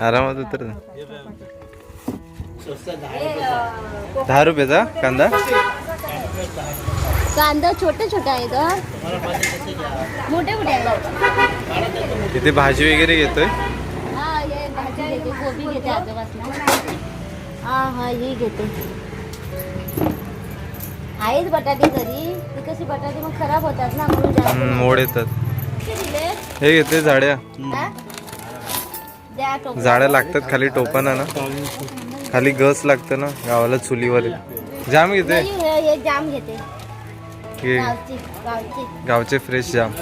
आरामात उतर दहा रुपयाचा कांदा? कांदा छोटे छोटे आहेत हं. मोठे मोठे इथे भाजी वगैरे घेतोय. घेते हा हा ही घेते. आहेत बटाटे घरी. ती कशी बटाटे मग खराब होतात ना मोड येतात. हे घेते झाड्या. झाड्या लागतात खाली टोपाना ना. खाली गस लागतं ना गावाला चुलीवर. जाम घेते जाम घेते. गावची फ्रेश जाम.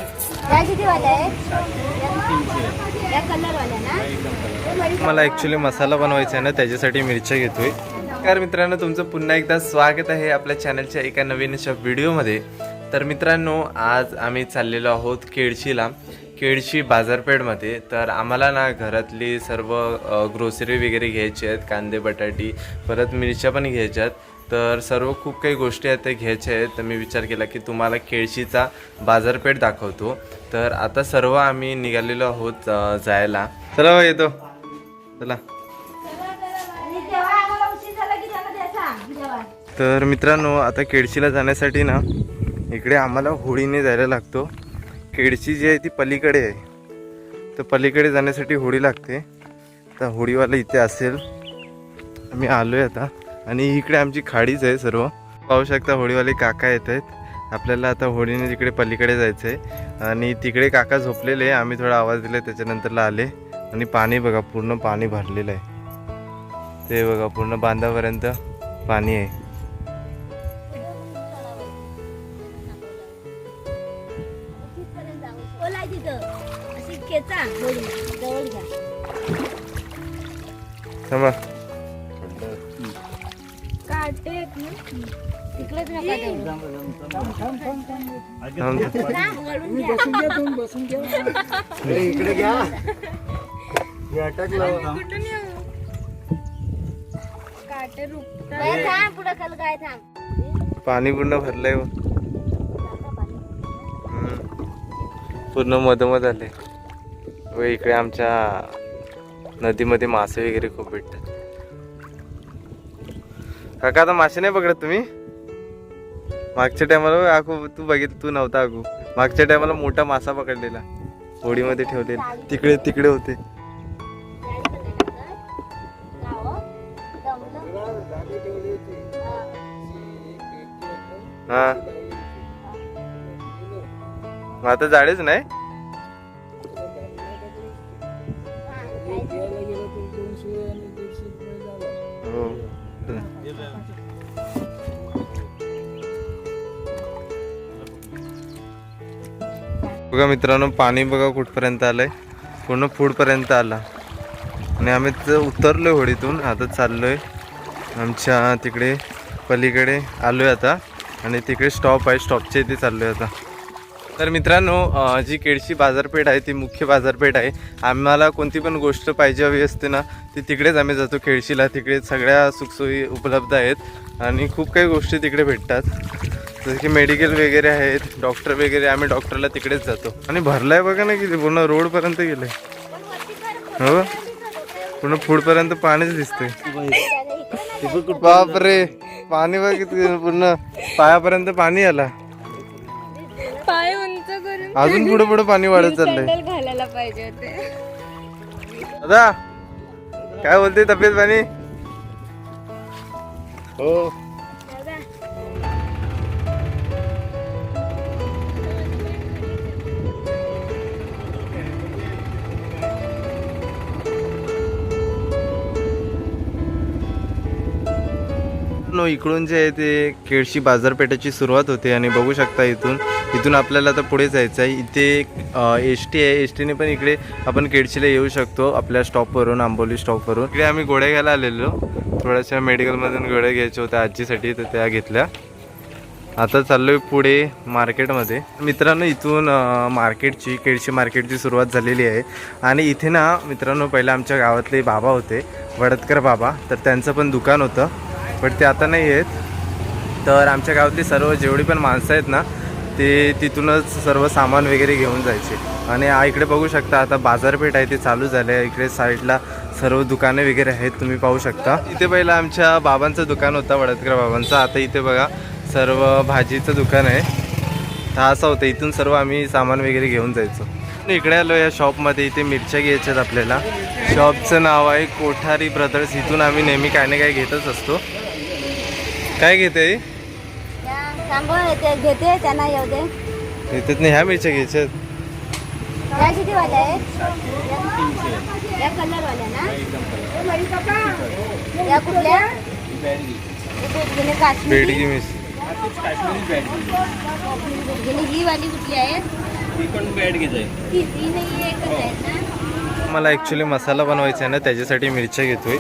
मला ॲक्च्युली मसाला बनवायचा आहे ना त्याच्यासाठी मिरच्या घेतोय. नमस्कार मित्रांनो तुमचं पुन्हा एकदा स्वागत आहे आपल्या चॅनलच्या एका नवीन अशा व्हिडिओमध्ये तर मित्रांनो आज आम्ही चाललेलो आहोत केळशीला. केळशी बाजारपेठमध्ये तर आम्हाला ना घरातली सर्व ग्रोसरी वगैरे घ्यायची आहेत कांदे बटाटी परत मिरच्या पण घ्यायच्या आहेत. तर सर्व खूप काही गोष्टी आहेत त्या घ्यायच्या आहेत. तर मी विचार केला की तुम्हाला केळशीचा बाजारपेठ दाखवतो. तर आता सर्व आम्ही निघालेलो आहोत जायला. चला हो, येतो. चला. तर मित्रांनो आता केळशीला जाण्यासाठी ना इकडे आम्हाला होळीने जायला लागतो. केडशी जी आहे ती पलीकडे आहे. तर पलीकडे जाण्यासाठी होडी लागते. तर होडीवाला इथे असेल. आम्ही आलो आहे आता. आणि इकडे आमची खाडीच आहे सर्व. पाहू शकता होडीवाले काका येत आहेत. आपल्याला आता होडीने तिकडे पलीकडे जायचं आहे आणि तिकडे काका झोपलेले आहे. आम्ही थोडा आवाज दिला त्याच्यानंतरला आले. आणि पाणी बघा पूर्ण पाणी भरलेलं आहे. ते बघा पूर्ण बांधापर्यंत पाणी आहे. ओला तिथं. अशी जवळ घ्या. थांबा. काटे तिकडेच नका जाऊ. थांब. ना, वळून घ्या. इकडे घ्या. हे अटकलं बाहेर थांब, पुढं खाली काय थांब. पाणी पूर्ण भरलंय पूर्ण मधोमध आले. व इकडे आमच्या नदीमध्ये मासे वगैरे खूप भेटतात. काका आता मासे नाही पकडत तुम्ही? मागच्या टायमाला आखू तू बघितलं तू नव्हता आगू. मागच्या टायमाला मोठा मासा पकडलेला. होडीमध्ये ठेवलेला. तिकडे तिकडे होते. मग आता जाळेच नाही. हो. बघा मित्रांनो पाणी बघा कुठपर्यंत आलंय. पूर्ण पुढपर्यंत आला. आणि आम्ही उतरलोय होडीतून. आता चाललोय आमच्या तिकडे पलीकडे आलोय आता. आणि तिकडे स्टॉप आहे. स्टॉपच्या इथे चाललोय आता. तर मित्रांनो जी केळशी बाजारपेठ आहे ती मुख्य बाजारपेठ आहे. आम्हाला कोणती पण गोष्ट पाहिजे हवी असते ना ती तिकडेच आम्ही जातो केळशीला. तिकडे सगळ्या सुखसोयी उपलब्ध आहेत आणि खूप काही गोष्टी तिकडे भेटतात. जसं की मेडिकल वगैरे आहेत डॉक्टर वगैरे आम्ही डॉक्टरला तिकडेच जातो. आणि भरलाय बघा ना किती पूर्ण रोडपर्यंत गेलंय. हो? पूर्ण पुढपर्यंत पाणीच दिसतंय. बापरे पाणी बघ पूर्ण पायापर्यंत पाणी आला. अजून पुढे पुढे पाणी वाढत चाललंय. घालायला पाहिजे होते. दादा काय बोलते तब्येत पाणी? हो. नो इकडून जे आहे ते केळशी बाजारपेठेची सुरुवात होते आणि बघू शकता इथून इथून आपल्याला आता पुढे जायचं आहे. इथे एस टी आहे. एस टीने पण इकडे आपण केडशीला येऊ शकतो आपल्या स्टॉपवरून आंबोली स्टॉपवरून. इकडे आम्ही गोळ्या घ्यायला आलेलो. थोड्याशा मेडिकलमधून गोळ्या घ्यायच्या होत्या आजीसाठी तर त्या घेतल्या. आता चाललोय पुढे मार्केटमध्ये. मित्रांनो इथून मार्केटची केळशी मार्केटची सुरुवात झालेली आहे. आणि इथे ना मित्रांनो पहिला आमच्या गावातले बाबा होते वडतकर बाबा. तर त्यांचं पण दुकान होतं. पण ते आता नाही आहेत तर आमच्या गावातली सर्व जेवढी पण माणसं आहेत ना ते तिथूनच सर्व सामान वगैरे घेऊन जायचे. आणि इकडे बघू शकता आता बाजारपेठ आहे ते चालू झालं आहे इकडे साईडला सर्व दुकाने वगैरे आहेत तुम्ही पाहू शकता. इथे पहिला आमच्या बाबांचं दुकान होतं वडदकर बाबांचं. आता इथे बघा सर्व भाजीचं दुकान आहे. हा असं होतं इथून सर्व आम्ही सामान वगैरे घेऊन जायचो. इकडे आलो या शॉपमध्ये इथे मिरच्या घ्यायच्यात आपल्याला. शॉपचं नाव आहे कोठारी ब्रदर्स. इथून आम्ही नेहमी काय ना काय घेतच असतो. काय घेते येते घेते त्यांना येऊ दे. ह्या मिरच्या घ्यायच्यात. किती वाल्या आहेत. या कलर वाल्या ना? या कुठल्या? बेडगी मिरची. ही वाली कुठली आहे? मला ॲक्च्युली मसाला बनवायचा आहे ना त्याच्यासाठी मिरच्या घेतोय.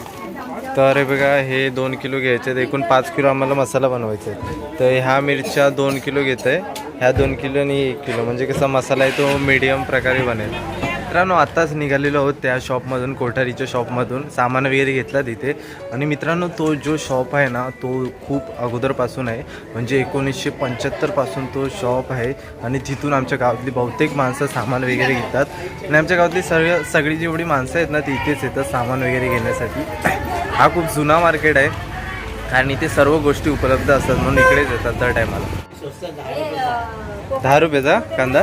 तर बघा हे दोन किलो घ्यायचे आहेत एकूण पाच किलो आम्हाला मसाला बनवायचा आहे तर ह्या मिरच्या दोन किलो घेत आहे ह्या दोन किलो आणि एक किलो. म्हणजे कसा मसाला आहे तो मीडियम प्रकारे बनेल. मित्रांनो आत्ताच निघालेलो आहोत त्या शॉपमधून कोठारीच्या शॉपमधून सामान वगैरे घेतला तिथे. आणि मित्रांनो तो जो शॉप आहे ना तो खूप अगोदरपासून आहे. म्हणजे एकोणीसशे पंच्याहत्तरपासून तो शॉप आहे. आणि तिथून आमच्या गावातली बहुतेक माणसं सामान वगैरे घेतात. आणि आमच्या गावातली सगळी सगळी जेवढी माणसं आहेत ना ती इथेच येतात सामान वगैरे घेण्यासाठी. हा खूप जुना मार्केट आहे आणि इथे सर्व गोष्टी उपलब्ध असतात म्हणून इकडेच येतात दर टायमाला दहा रुपयाचा कांदा?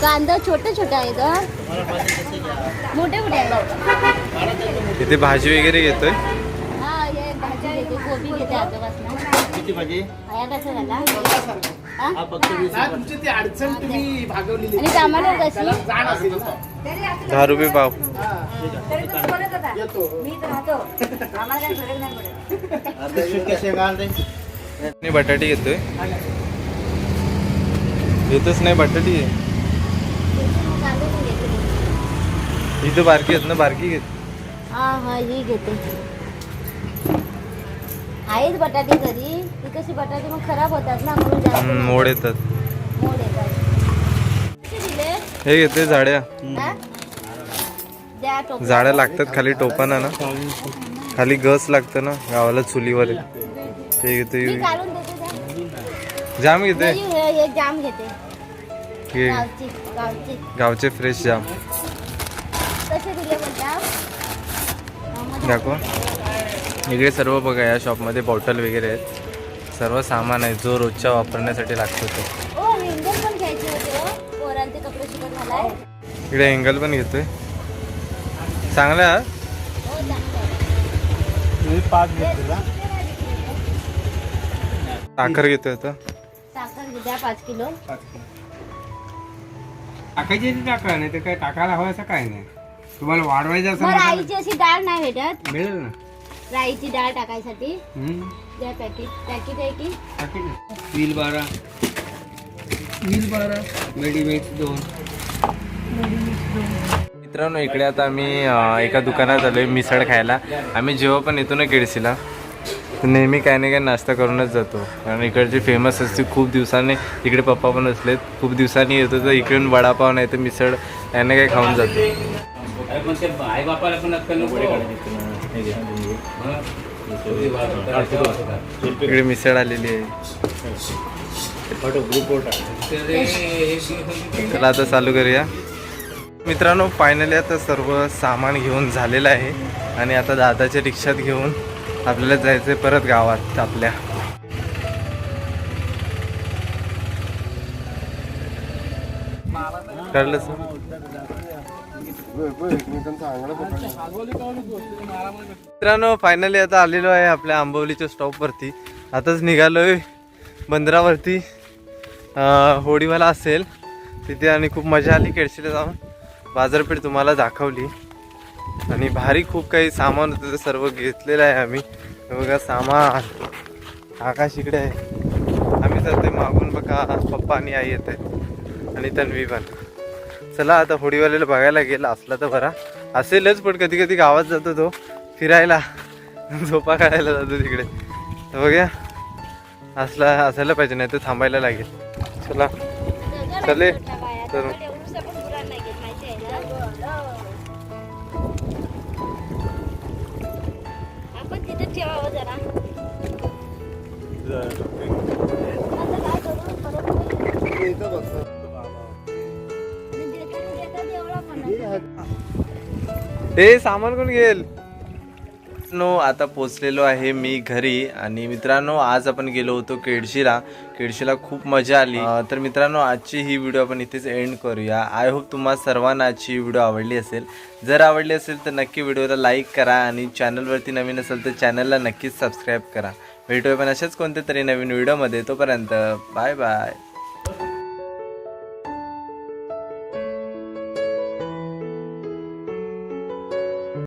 कांदा छोटे छोटे आहे का मोठे मोठे इथे भाजी वगैरे घेतोय? किती भाजी हा? कसा झाला फक्त वीस रुपये. तुमची ती अडचण तुम्ही भागवलेली. आणि टमाटर कशी जाण असेल ना. दहा रुपये पाव. येतो. मी राहतो. आम्हाला काही फरक नाही पडत. अर्धा शेंगा शेंगा आणते. आणि बटाटी घेतोय. येतच नाही बटाटी. आहे. कांदे पण घेते इथं बारकी आहेत ना बारकी घेत. हा हा ही घेते. आहेत बटाटे घरी. ती कशी बटाटे मग खराब होतात ना म्हणून. मोड येतात. मोड हे घेते टोपला. जाड्या लागतात खाली टोपाना ना. खाली गस लागतं ना गावाला चुलीवर. ते घेते. जाम घेते. नाही, जाम घेते. गावची फ्रेश जाम. दाखवा. इकडे सर्व बघा या शॉपमध्ये बॉटल वगैरे आहेत. सर्व सामान आहे जो रोजच्या वापरण्यासाठी लागतो तो. ओ रिंगण पण घ्यायचे होते हो. इकडे एंगल पण घेतोय. चांगला हा? हो पाच? साखर घेतोय आता. पाच किलो. टाकायची टाका नाही तर काय टाकायला हवं असं काय नाही. तुम्हाला वाढवायचं असं राईची अशी डाळ नाही भेटत. मिळेल ना. राईची डाळ टाकायसाठी. हम्म. द्या पॅकेट पॅकेट आहे की? टाकेल ना. वील बारा. वील बारा. मेडिमेक्स दोन. मित्रांनो इकडे आता आम्ही एका दुकानात आलोय मिसळ खायला. आम्ही जेव्हा पण येतो ना केळशीला तर नेहमी काय ना काय नाश्ता करूनच जातो. कारण इकडची फेमस असते खूप दिवसांनी. इकडे पप्पा पण असलेत. खूप दिवसांनी येतो तर इकडून वडापाव नाही तर मिसळ याने काय खाऊन जातो. इकडे मिसळ आलेली आहे. चला आता चालू करूया. मित्रांनो फायनली आता सर्व सामान घेऊन झालेलं आहे. आणि आता दादाच्या रिक्षात घेऊन आपल्याला जायचं परत गावात आपल्या. कळलं सर मित्रांनो फायनली आता आलेलो आहे आपल्या आंबोलीच्या स्टॉपवरती आताच निघालोय बंदरावरती. होडीवाला असेल तिथे आणि खूप मजा आली केडशीला जाऊन. बाजारपेठ तुम्हाला दाखवली. आणि भारी खूप काही सामान होतं ते सर्व घेतलेलं आहे आम्ही. बघा सामान. आकाश इकडे आहे. आम्ही जाते मागून बघा पप्पा आणि आई येत आहेत. आणि तन्वी पण. चला आता होडीवाल्याला बघायला गेला असला तर बरा. असेलच पण कधी कधी गावात जातो तो. फिरायला. झोपा काढायला जातो तिकडे. तर बघूया. असला असायला पाहिजे नाही तर थांबायला लागेल. चला. चले. तर आपण तिथे ठेवावं जरा. हे सामान कोण घेईल? नो आता पोचलेलो आहे मी घरी आणि मित्रांनो आज आपण गेलो होतो केडशीला. केडशीला खूप मजा आली. तर मित्रांनो आजची ही व्हिडिओ आपण इथेच एंड करूया. आय होप तुम्हा सर्वांना आजची ही व्हिडिओ आवडली असेल. जर आवडली असेल तर नक्की व्हिडिओला लाईक करा आणि चॅनलवरती नवीन असेल तर चॅनलला नक्कीच सबस्क्राईब करा. भेटूया पण अशाच कोणत्या तरी नवीन व्हिडिओमध्ये. तोपर्यंत बाय बाय